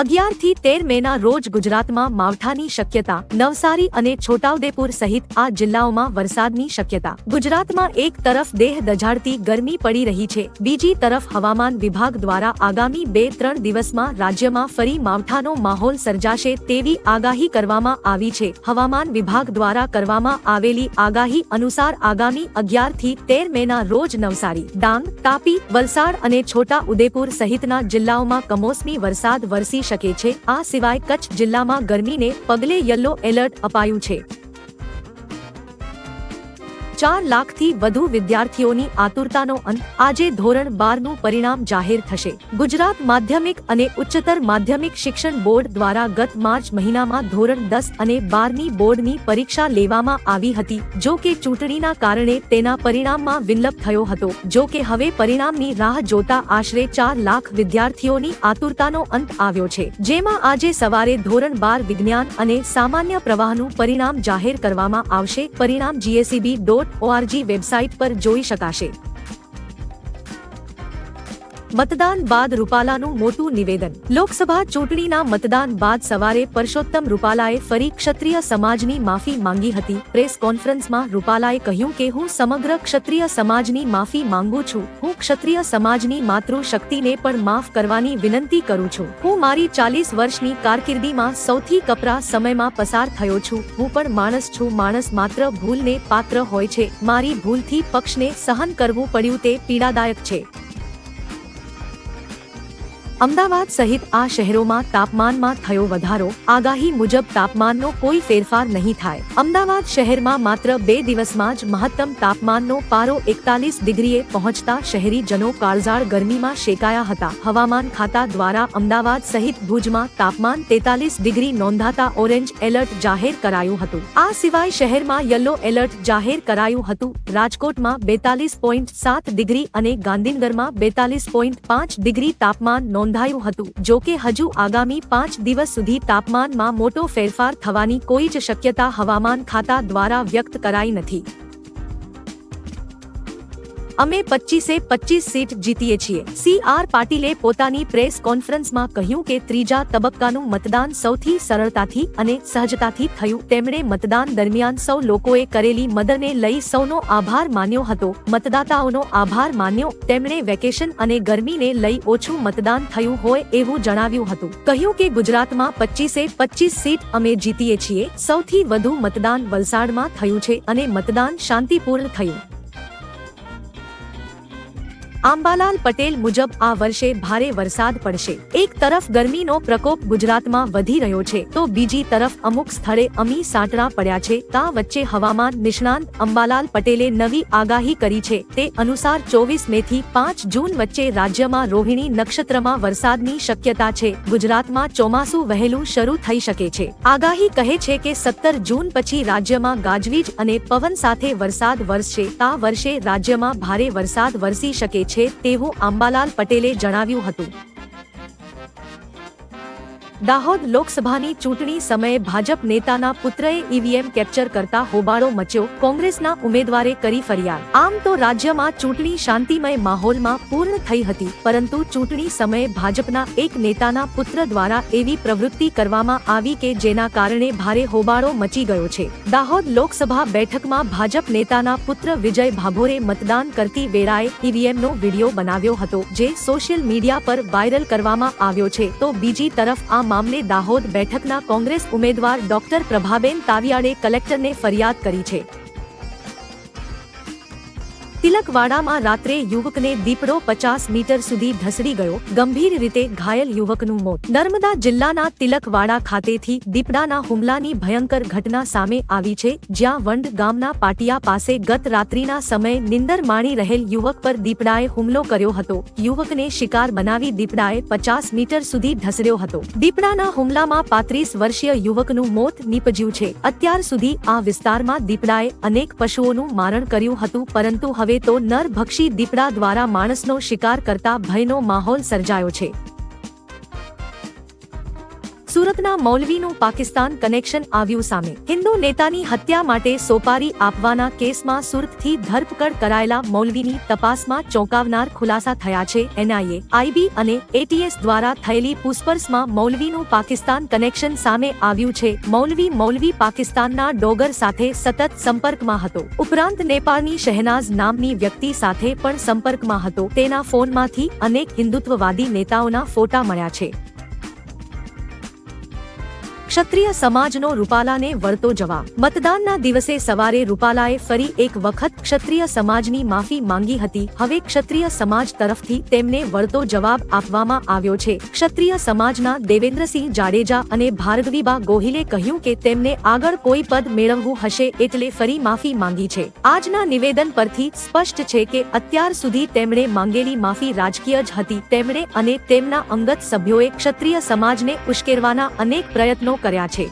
અગિયારથી તેર મેના રોજ ગુજરાતમાં માવઠાની શક્યતા, નવસારી અને છોટાઉદેપુર સહિત આ જિલ્લાઓમાં વરસાદની શક્યતા. ગુજરાતમાં એક તરફ દેહ દજાડતી ગરમી પડી રહી છે, બીજી તરફ હવામાન વિભાગ દ્વારા આગામી બે ત્રણ દિવસમાં રાજ્યમાં ફરી માવઠાનો માહોલ સર્જાશે તેવી આગાહી કરવામાં આવી છે. હવામાન વિભાગ દ્વારા કરવામાં આવેલી આગાહી અનુસાર આગામી અગિયારથી તેર મેના રોજ નવસારી, ડાંગ, તાપી, વલસાડ અને છોટા ઉદેપુર સહિતના જિલ્લાઓમાં કમોસમી વરસાદ વરસી શકે છે. આ સિવાય કચ્છ જિલ્લામાં ગરમીને પગલે યલો એલર્ટ અપાયું છે. ચાર લાખથી વધુ વિદ્યાર્થીઓની આતુરતાનો અંત આજે ધોરણ બારનું પરિણામ જાહેર થશે. ગુજરાત માધ્યમિક અને ઉચ્ચતર માધ્યમિક શિક્ષણ બોર્ડ દ્વારા ગત માર્ચ મહિનામાં ધોરણ દસ અને બારની બોર્ડની પરીક્ષા લેવામાં આવી હતી, જો કે ચૂંટણીના કારણે તેના પરિણામમાં વિલંબ થયો હતો. જો કે હવે પરિણામની રાહ જોતા આશરે ચાર લાખ વિદ્યાર્થીઓની આતુરતાનો અંત આવ્યો છે. જેમાં આજે સવારે ધોરણ બાર વિજ્ઞાન અને સામાન્ય પ્રવાહનું પરિણામ જાહેર કરવામાં આવશે. પરિણામ જીએસીબી ડોટ ઓઆરજી વેબસાઇટ પર જોઈ શકાશે. મતદાન બાદ રૂપાલાનું મોટું નિવેદન. લોકસભા ચૂંટણીના મતદાન બાદ સવારે પરસોત્તમ રૂપાલાએ ફરી ક્ષત્રિય સમાજની માફી માંગી હતી. પ્રેસ કોન્ફરન્સમાં રૂપાલાએ કહ્યું કે, હું સમગ્ર ક્ષત્રિય સમાજની માફી માંગુ છું. હું ક્ષત્રિય સમાજની માતૃશક્તિને પણ માફ કરવાની વિનંતી કરું છું. હું મારી ચાલીસ વર્ષની કારકિર્દીમાં સૌથી કપરા સમયમાં પસાર થયો છું. હું પણ માણસ છું. માણસ માત્ર ભૂલને પાત્ર હોય છે. મારી ભૂલથી પક્ષને સહન કરવું પડ્યું તે પીડાદાયક છે. અમદાવાદ સહિત આ શહેરોમાં તાપમાનમાં થયો વધારો, આગાહી મુજબ તાપમાનનો કોઈ ફેરફાર નહીં થાય. અમદાવાદ શહેરમાં માત્ર બે દિવસમાં જ મહત્તમ તાપમાનનો પારો એકતાલીસ ડિગ્રીએ પહોંચતા શહેરીજનો કાળઝાળ ગરમીમાં શેકાયા હતા. હવામાન ખાતા દ્વારા અમદાવાદ સહિત ભુજમાં તાપમાન તેતાલીસ ડિગ્રી નોંધાતા ઓરેન્જ એલર્ટ જાહેર કરાયું હતું. આ સિવાય શહેરમાં યલો એલર્ટ જાહેર કરાયું હતું. રાજકોટમાં બેતાલીસ પોઈન્ટ સાત ડિગ્રી અને ગાંધીનગરમાં બેતાલીસ પોઈન્ટ પાંચ ડિગ્રી તાપમાન નોંધાયું નોંધાયું હતું, જો કે હજુ આગામી પાંચ દિવસ સુધી તાપમાનમાં મોટો ફેરફાર થવાની કોઈ જ શક્યતા હવામાન ખાતા દ્વારા વ્યક્ત કરાઈ નથી. અમે પચીસે પચીસ સીટ જીતીએ છીએ. સી આર પાટીલે પોતાની પ્રેસ કોન્ફરન્સમાં કહ્યું કે ત્રીજા તબક્કાનું મતદાન સૌથી સરળતાથી અને સહજતાથી થયું. તેમણે મતદાન દરમિયાન સૌ લોકોએ કરેલી મદદને લઈ સૌનો આભાર માન્યો હતો. મતદાતાઓનો આભાર માન્યો. તેમણે વેકેશન અને ગરમીને લઈ ઓછું મતદાન થયું હોય એવું જણાવ્યું હતું. કહ્યું કે ગુજરાતમાં પચીસે પચીસ સીટ અમે જીતીએ છીએ. સૌથી વધુ મતદાન વલસાડમાં થયું છે અને મતદાન શાંતિપૂર્ણ થયું. આંબાલાલ પટેલ મુજબ આ વર્ષે ભારે વરસાદ પડશે. એક તરફ ગરમીનો પ્રકોપ ગુજરાતમાં વધી રહ્યો છે, તો બીજી તરફ અમુક સ્થળે અમી સાંટરા પડ્યા છે. તા વચ્ચે હવામાન નિષ્ણાંત અંબાલાલ પટેલે નવી આગાહી કરી છે. તે અનુસાર ચોવીસ મે થી પાંચ જૂન વચ્ચે રાજ્યમાં રોહિણી નક્ષત્રમાં વરસાદની શક્યતા છે. ગુજરાતમાં ચોમાસું વહેલું શરૂ થઈ શકે છે. આગાહી કહે છે કે સત્તર જૂન પછી રાજ્યમાં ગાજવીજ અને પવન સાથે વરસાદ વરસશે. આ વર્ષે રાજ્યમાં ભારે વરસાદ વરસી શકે છે તેવું આંબાલાલ પટેલે જણાવ્યું હતું. દાહોદ લોકસભાની ચૂંટણી સમયે ભાજપ નેતાના પુત્રએ ઈવીએમ કેપ્ચર કરતા હોબાળો મચ્યો. કોંગ્રેસના ઉમેદવારે કરી ફરિયાદ. આમ તો રાજ્યમાં ચૂંટણી શાંતિમય માહોલમાં પૂર્ણ થઈ હતી, પરંતુ ચૂંટણી સમયે ભાજપના એક નેતાના પુત્ર દ્વારા એવી પ્રવૃત્તિ કરવામાં આવી કે જેના કારણે ભારે હોબાળો મચી ગયો છે. દાહોદ લોકસભા બેઠકમાં ભાજપ નેતાના પુત્ર વિજય ભાભોરે મતદાન કરતી વેળાએ ઈવીએમનો વીડિયો બનાવ્યો હતો, જે સોશિયલ મીડિયા પર વાયરલ કરવામાં આવ્યો છે. તો બીજી તરફ આ મામલે દાહોદ બેઠકના કોંગ્રેસ ઉમેદવાર ડોક્ટર પ્રભાબેન તાવિયાડે કલેક્ટરને ફરિયાદ કરી છે. તિલકવાડામાં રાત્રે યુવકને દીપડો પચાસ મીટર સુધી ધસડી ગયો. ગંભીર રીતે ઘાયલ યુવકનું મોત. નર્મદા જિલ્લાના તિલકવાડા ખાતેથી દીપડાના હુમલાની ભયંકર ઘટના સામે આવી છે, જ્યાં વંડ ગામના પાટિયા પાસે ગત રાત્રિના સમયે નિંદર માણી રહેલ યુવક પર દીપડાએ હુમલો કર્યો હતો. યુવકને શિકાર બનાવી દીપડાએ પચાસ મીટર સુધી ઢસડ્યો હતો. દીપડાના હુમલામાં પાંત્રીસ વર્ષીય યુવકનું મોત નીપજ્યું છે. અત્યાર સુધી આ વિસ્તારમાં દીપડાએ અનેક પશુઓનું મારણ કર્યું હતું, પરંતુ હવે તો નરભક્ષી દીપડા દ્વારા માણસનો શિકાર કરતા ભયનો માહોલ સર્જાયો છે. સુરતના મૌલવીનું પાકિસ્તાન કનેક્શન આવ્યું સામે. હિન્દુ નેતાની હત્યા માટે સોપારી આપવાના કેસમાં સુરતથી ધરપકડ કરાયેલા મૌલવીની તપાસમાં ચોંકાવનાર ખુલાસા થયા છે. એનઆઈએ, આઈબી અને એટીએસ દ્વારા થયેલી પૂછપરછમાં મૌલવીનું પાકિસ્તાન કનેક્શન સામે આવ્યું છે. મૌલવી મૌલવી પાકિસ્તાનના ડોગર સાથે સતત સંપર્કમાં હતો. ઉપરાંત નેપાળની શહેનાઝ નામની વ્યક્તિ સાથે પણ સંપર્કમાં હતો. તેના ફોનમાંથી અનેક હિન્દુત્વવાદી નેતાઓના ફોટા મળ્યા છે. ક્ષત્રિય સમાજનો રૂપાલાને વળતો જવાબ. મતદાનના દિવસે સવારે રૂપાલાએ ફરી એક વખત ક્ષત્રિય સમાજની માફી માંગી હતી. હવે ક્ષત્રિય સમાજ તરફથી તેમને વળતો જવાબ આપવામાં આવ્યો છે. ક્ષત્રિય સમાજના દેવેન્દ્રસિંહ જાડેજા અને ભાર્ગવીબા ગોહિલે કહ્યું કે તેમને આગળ કોઈ પદ મેળવવું હશે એટલે ફરી માફી માંગી છે. આજના નિવેદન પરથી સ્પષ્ટ છે કે અત્યાર સુધી તેમણે માંગેલી માફી રાજકીય જ હતી. તેમણે અને તેમના અંગત સભ્યોએ ક્ષત્રિય સમાજને ઉશ્કેરવાના અનેક પ્રયત્નો કર્યા. છે.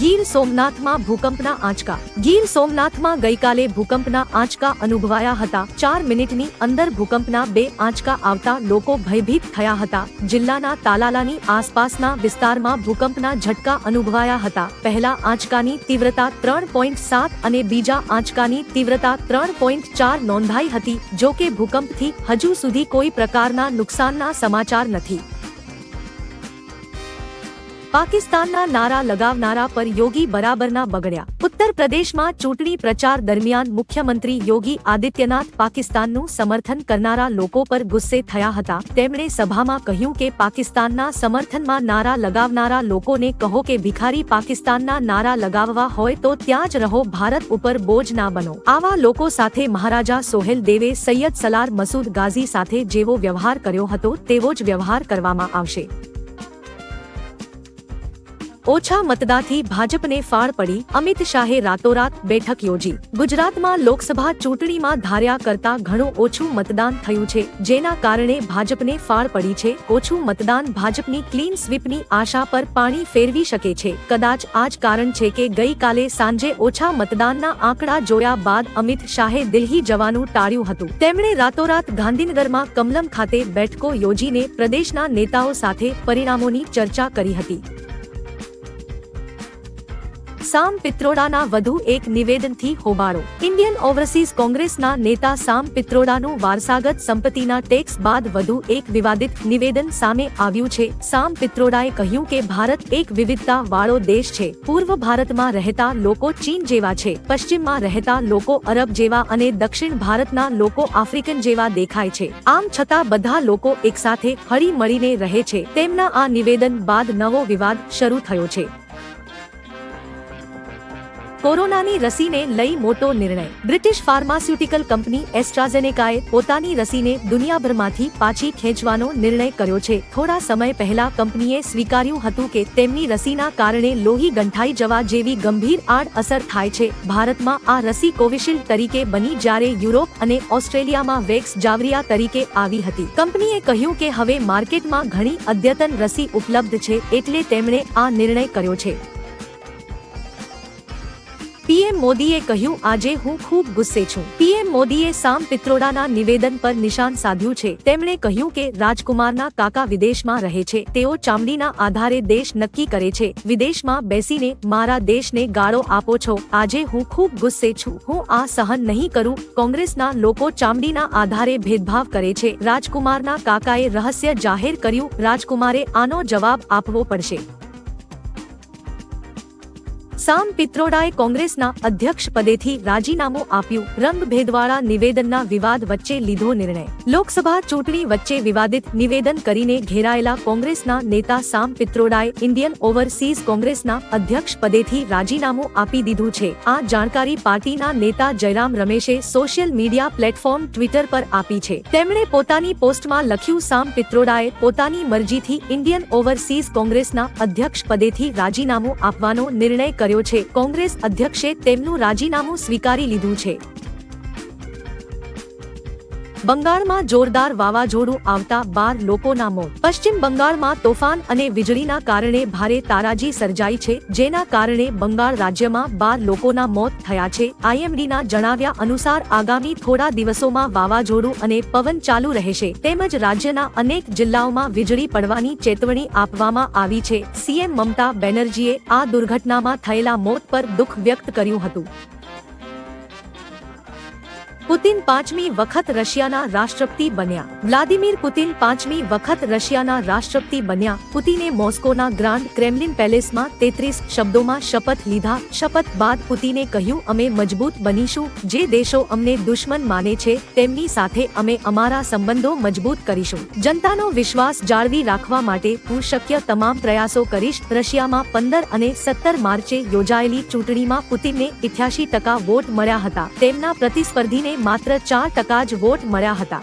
ગીર સોમનાથમાં ભૂકંપના આંચકા. ગીર સોમનાથમાં ગઈકાલે ભૂકંપના આંચકા અનુભવાયા હતા. ચાર મિનિટની અંદર ભૂકંપના બે આંચકા આવતા લોકો ભયભીત થયા હતા. જિલ્લાના તાલાલાની આસપાસના વિસ્તારમાં ભૂકંપના ઝટકા અનુભવાયા હતા. પહેલા આંચકાની તીવ્રતા ત્રણ પોઈન્ટ સાત અને બીજા આંચકાની તીવ્રતા ત્રણ પોઈન્ટ ચાર નોંધાઈ હતી, જો કે ભૂકંપથી હજુ સુધી કોઈ પ્રકારના નુકસાનના સમાચાર નથી. પાકિસ્તાનના નારા લગાવનારા પર યોગી બરાબરના બગડ્યા. ઉત્તર પ્રદેશમાં ચૂંટણી પ્રચાર દરમિયાન મુખ્યમંત્રી યોગી આદિત્યનાથ પાકિસ્તાનનું સમર્થન કરનારા લોકો પર ગુસ્સે થયા હતા. તેમણે સભામાં કહ્યું કે પાકિસ્તાનના સમર્થનમાં નારા લગાવનારા લોકોને કહો કે ભિખારી પાકિસ્તાનના નારા લગાવવા હોય તો ત્યાં જ રહો, ભારત ઉપર બોજ ના બનો. આવા લોકો સાથે મહારાજા સોહેલ દેવે, સૈયદ સલાર મસૂદ ગાઝી સાથે જેવો વ્યવહાર કર્યો હતો, તેવો જ વ્યવહાર કરવામાં આવશે. ઓછા મતદાથી ભાજપને ફાળ પડી અમિત શાહે રાતોરાત બેઠક યોજી. ગુજરાતમાં લોકસભા ચૂંટણીમાં ધાર્યા કરતા ઘણું ઓછું મતદાન થયું છે, જેના કારણે ભાજપને ફાળ પડી છે. ઓછું મતદાન ભાજપની ક્લીન સ્વીપની આશા પર પાણી ફેરવી શકે છે. કદાચ આ જ કારણ છે કે ગઈકાલે સાંજે ઓછા મતદાનના આંકડા જોયા બાદ અમિત શાહે દિલ્હી જવાનું ટાળ્યું હતું. તેમણે રાતોરાત ગાંધીનગરમાં કમલમ ખાતે બેઠકો યોજીને પ્રદેશના નેતાઓ સાથે પરિણામોની ચર્ચા કરી હતી. સામ પિત્રોડાના વધુ એક નિવેદનથી હોબાળો. ઇન્ડિયન ઓવરસીઝ કોંગ્રેસના નેતા સામ પિત્રોડાનું વારસાગત સંપત્તિના ટેક્સ બાદ વધુ એક વિવાદિત નિવેદન સામે આવ્યું છે. સામ પિત્રોડાએ કહ્યું કે ભારત એક વિવિધતા વાળો દેશ છે. પૂર્વ ભારતમાં રહેતા લોકો ચીન જેવા છે. પશ્ચિમમાં રહેતા લોકો અરબ જેવા અને દક્ષિણ ભારતના લોકો આફ્રિકન જેવા દેખાય છે. આમ છતાં બધા લોકો એકસાથે હળી મળીને રહે છે. તેમના આ નિવેદન બાદ નવો વિવાદ શરૂ થયો છે. કોરોનાની રસીને લઈ મોટો નિર્ણય. બ્રિટિશ ફાર્માસ્યુટિકલ કંપની એસ્ટ્રાઝેનેકાએ પોતાની રસીને દુનિયાભરમાંથી પાછી ખેંચવાનો નિર્ણય કર્યો છે. થોડા સમય પહેલા કંપનીએ સ્વીકાર્યું હતું કે તેમની રસીના કારણે લોહી ગંઠાઈ જવા જેવી ગંભીર આડ અસર થાય છે. ભારતમાં આ રસી કોવિશિલ્ડ તરીકે બની જ્યારે યુરોપ અને ઓસ્ટ્રેલિયામાં વેક્સ જાવરિયા તરીકે આવી હતી. કંપનીએ કહ્યું કે હવે માર્કેટમાં ઘણી અદ્યતન રસી ઉપલબ્ધ છે એટલે તેમણે આ નિર્ણય કર્યો છે. પીએમ મોદીએ કહ્યું, આજે હું ખૂબ ગુસ્સે છું. પીએમ મોદીએ સામ પિત્રોડાના નિવેદન પર નિશાન સાધ્યું છે. તેમણે કહ્યું કે, રાજકુમારના કાકા વિદેશમાં રહે છે. તેઓ ચામડીના આધારે દેશ નક્કી કરે છે. વિદેશમાં બેસીને મારા દેશને ગાળો આપો છો. આજે હું ખૂબ ગુસ્સે છું. હું આ સહન નહીં કરું. કોંગ્રેસના લોકો ચામડીના આધારે ભેદભાવ કરે છે. રાજકુમારના કાકાએ રહસ્ય જાહેર કર્યું. રાજકુમારે આનો જવાબ આપવો પડશે. સામ પિત્રોડાએ કોંગ્રેસના અધ્યક્ષ પદેથી રાજીનામું આપ્યું. રંગભેદવાળા નિવેદનના વિવાદ વચ્ચે લીધો નિર્ણય. લોકસભા ચૂંટણી વચ્ચે વિવાદિત નિવેદન કરીને ઘેરાયેલા કોંગ્રેસના નેતા સામ પિત્રોડાએ ઇન્ડિયન ઓવરસીઝ કોંગ્રેસના અધ્યક્ષ પદેથી રાજીનામું આપી દીધું છે. આ જાણકારી પાર્ટીના નેતા જયરામ રમેશે સોશિયલ મીડિયા પ્લેટફોર્મ ટ્વિટર પર આપી છે. તેમણે પોતાની પોસ્ટમાં લખ્યું, સામ પિત્રોડાએ પોતાની મરજીથી ઇન્ડિયન ઓવરસીઝ કોંગ્રેસના અધ્યક્ષ પદેથી રાજીનામું આપવાનો નિર્ણય છે. કોંગ્રેસ અધ્યક્ષે તેમનું રાજીનામું સ્વીકારી લીધું છે. બંગાળમાં જોરદાર વાવાઝોડું આવતા બાર લોકોના મોત. પશ્ચિમ બંગાળમાં તોફાન અને વીજળીના કારણે ભારે તારાજી સર્જાઈ છે, જેના કારણે બંગાળ રાજ્યમાં બાર લોકોના મોત થયા છે. આઈએમડીના જણાવ્યા અનુસાર, આગામી થોડા દિવસોમાં વાવાઝોડું અને પવન ચાલુ રહેશે. તેમજ રાજ્યના અનેક જિલ્લાઓમાં વીજળી પડવાની ચેતવણી આપવામાં આવી છે. સીએમ મમતા બેનર્જીએ આ દુર્ઘટનામાં થયેલા મોત પર દુઃખ વ્યક્ત કર્યું હતું. પુતિન પાંચમી વખત રશિયાના રાષ્ટ્રપતિ બન્યા. વ્લાદિમીર પુતિન પાંચમી વખત રશિયાના રાષ્ટ્રપતિ બન્યા. પુતિને મોસ્કોના ગ્રાન્ડ ક્રેમલિન પેલેસમાં તેત્રીસ શબ્દોમાં શપથ લીધા. શપથ બાદ પુતિને કહ્યું, અમે મજબૂત બનીશું. જે દેશો અમને દુશ્મન માને છે, તેમની સાથે અમે અમારા સંબંધો મજબૂત કરીશું. જનતાનો વિશ્વાસ જાળવી રાખવા માટે હું શક્ય તમામ પ્રયાસો કરીશ. રશિયામાં પંદર અને સત્તર માર્ચે યોજાયેલી ચૂંટણીમાં પુતિનને ઇઠ્યાસી ટકા વોટ મળ્યા હતા. તેમના પ્રતિસ્પર્ધીને માત્ર ચાર ટકા જ વોટ મળ્યા હતા.